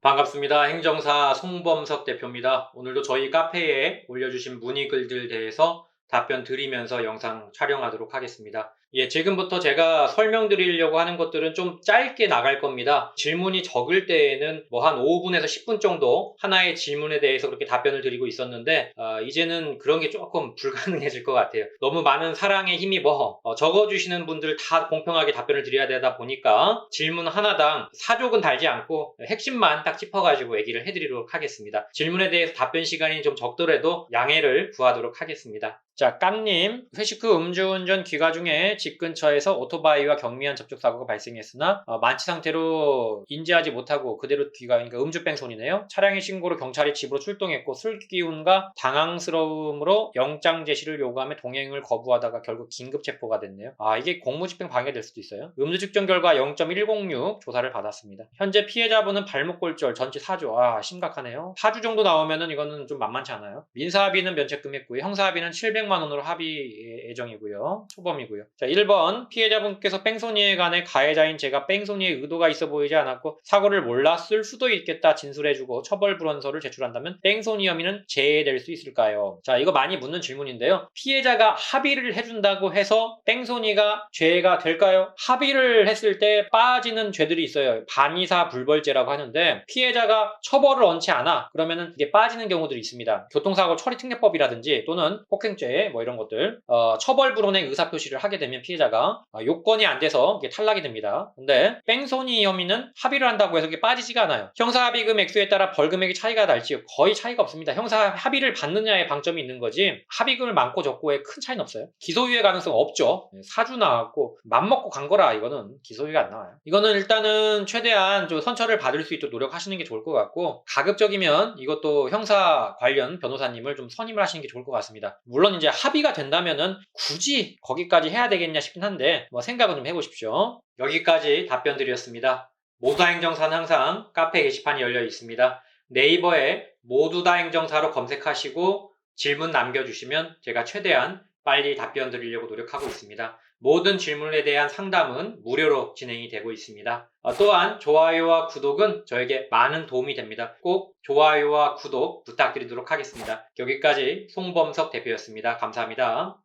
반갑습니다. 행정사 송범석 대표입니다. 오늘도 저희 카페에 올려주신 문의 글들 대해서 답변 드리면서 영상 촬영하도록 하겠습니다. 예, 지금부터 제가 설명드리려고 하는 것들은 좀 짧게 나갈 겁니다. 질문이 적을 때에는 뭐 한 5분에서 10분 정도 하나의 질문에 대해서 그렇게 답변을 드리고 있었는데 아, 이제는 그런 게 조금 불가능해질 것 같아요. 너무 많은 사랑에 힘입어 어, 적어주시는 분들 다 공평하게 답변을 드려야 되다 보니까 질문 하나당 사족은 달지 않고 핵심만 딱 짚어가지고 얘기를 해드리도록 하겠습니다. 질문에 대해서 답변 시간이 좀 적더라도 양해를 구하도록 하겠습니다. 자, 깡님, 회식 후 음주운전 귀가 중에 집 근처에서 오토바이와 경미한 접촉 사고가 발생했으나 어, 만취 상태로 인지하지 못하고 그대로 귀가 그러니까 음주뺑소니네요. 차량의 신고로 경찰이 집으로 출동했고 술 기운과 당황스러움으로 영장 제시를 요구하며 동행을 거부하다가 결국 긴급 체포가 됐네요. 아 이게 공무집행 방해가 될 수도 있어요. 음주 측정 결과 0.106 조사를 받았습니다. 현재 피해자분은 발목 골절, 전치 4주. 아 심각하네요. 4주 정도 나오면은 이거는 좀 만만치 않아요. 민사합의는 면책금 했고요. 형사합의는 700만 원으로 합의 예정이고요. 초범이고요. 자 1번 피해자분께서 뺑소니에 관해 가해자인 제가 뺑소니에 의도가 있어 보이지 않았고 사고를 몰랐을 수도 있겠다 진술해주고 처벌 불원서를 제출한다면 뺑소니 혐의는 제외될 수 있을까요? 자 이거 많이 묻는 질문인데요. 피해자가 합의를 해준다고 해서 뺑소니가 죄가 될까요? 합의를 했을 때 빠지는 죄들이 있어요. 반의사 불벌죄라고 하는데 피해자가 처벌을 얹지 않아 그러면은 이게 빠지는 경우들이 있습니다. 교통사고 처리 특례법이라든지 또는 폭행죄 뭐 이런 것들 어, 처벌 불원의 의사 표시를 하게 되면 피해자가 어, 요건이 안 돼서 탈락이 됩니다. 근데 뺑소니 혐의는 합의를 한다고 해서 빠지지가 않아요. 형사 합의금 액수에 따라 벌금액이 차이가 날지 거의 차이가 없습니다. 형사 합의를 받느냐에 방점이 있는 거지 합의금을 많고 적고에 큰 차이는 없어요. 기소유예 가능성 없죠. 네, 사주 나왔고 맘먹고 간 거라 이거는 기소유예가 안 나와요. 이거는 일단은 최대한 좀 선처를 받을 수 있도록 노력하시는 게 좋을 것 같고 가급적이면 이것도 형사 관련 변호사님을 좀 선임을 하시는 게 좋을 것 같습니다. 물론 이제 합의가 된다면은 굳이 거기까지 해야 되겠 냐 싶긴 한데 뭐 생각은 좀 해보십시오. 여기까지 답변 드렸습니다. 모두다 행정사는 항상 카페 게시판이 열려 있습니다. 네이버에 모두 다 행정사로 검색하시고 질문 남겨주시면 제가 최대한 빨리 답변 드리려고 노력하고 있습니다. 모든 질문에 대한 상담은 무료로 진행이 되고 있습니다. 어, 또한 좋아요와 구독은 저에게 많은 도움이 됩니다. 꼭 좋아요와 구독 부탁드리도록 하겠습니다. 여기까지 송범석 대표였습니다. 감사합니다.